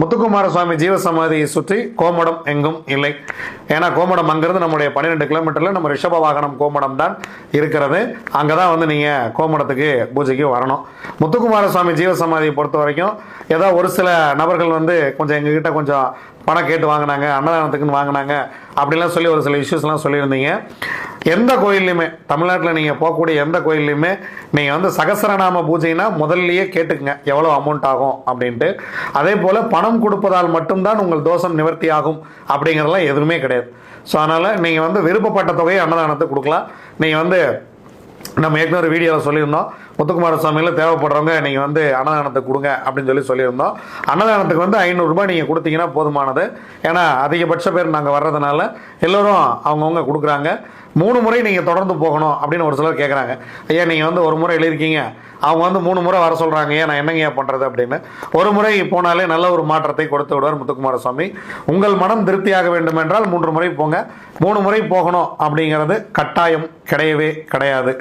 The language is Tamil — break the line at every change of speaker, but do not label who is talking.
முத்துக்குமார சுவாமி ஜீவசமாதியை சுற்றி கோமடம் எங்கும் இல்லை. ஏன்னா கோமடம் அங்கிருந்து நம்முடைய பன்னிரெண்டு கிலோமீட்டரில் நம்ம ரிஷப வாகனம் கோமடம் தான் இருக்கிறது. அங்கே தான் வந்து நீங்கள் கோமடத்துக்கு பூஜைக்கு வரணும். முத்துக்குமார சுவாமி ஜீவசமாதியை பொறுத்த வரைக்கும் ஏதோ ஒரு சில நபர்கள் வந்து கொஞ்சம் எங்ககிட்ட கொஞ்சம் பணம் கேட்டு வாங்கினாங்க அன்னதானத்துக்குன்னு வாங்கினாங்க அப்படிலாம் சொல்லி ஒரு சில இஷ்யூஸ்லாம் சொல்லியிருந்தீங்க. எந்த கோயில்லையுமே தமிழ்நாட்டில் நீங்கள் போகக்கூடிய எந்த கோயில்லையுமே நீங்கள் வந்து சகசரநாம பூஜைனா முதல்லையே கேட்டுக்குங்க எவ்வளோ அமௌண்ட் ஆகும் அப்படின்ட்டு. அதே போல் பணம் கொடுப்பதால் மட்டும்தான் உங்கள் தோஷம் நிவர்த்தி ஆகும் அப்படிங்கிறதெல்லாம் எதுவுமே கிடையாது. ஸோ அதனால் நீங்கள் வந்து விருப்பப்பட்ட தொகையை அன்னதானத்தை கொடுக்கலாம். நீங்கள் வந்து நம்ம ஏற்கனவே ஒரு வீடியோவில் சொல்லியிருந்தோம் முத்துக்குமார சுவாமியில் தேவைப்படுறவங்க நீங்கள் வந்து அன்னதானத்தை கொடுங்க அப்படின்னு சொல்லி சொல்லியிருந்தோம். அன்னதானத்துக்கு வந்து ஐநூறுரூபா நீங்கள் கொடுத்தீங்கன்னா போதுமானது. ஏன்னா அதிகபட்ச பேர் நாங்கள் வர்றதுனால எல்லோரும் அவங்கவுங்க கொடுக்குறாங்க. மூணு முறை நீங்கள் தொடர்ந்து போகணும் அப்படின்னு ஒரு சிலர் கேட்குறாங்க ஐயா நீங்கள் வந்து ஒரு முறை எழுதிருக்கீங்க. அவங்க வந்து மூணு முறை வர சொல்கிறாங்க ஏன் நான் என்னங்கய்யா பண்ணுறது அப்படின்னு. ஒரு முறை போனாலே நல்ல ஒரு மாற்றத்தை கொடுத்து விடுவார் முத்துக்குமார சுவாமி உங்கள் மனம் திருப்தியாக வேண்டும் என்றால் மூன்று முறை போங்க. மூணு முறை போகணும் அப்படிங்கிறது கட்டாயம் கிடையவே கிடையாது.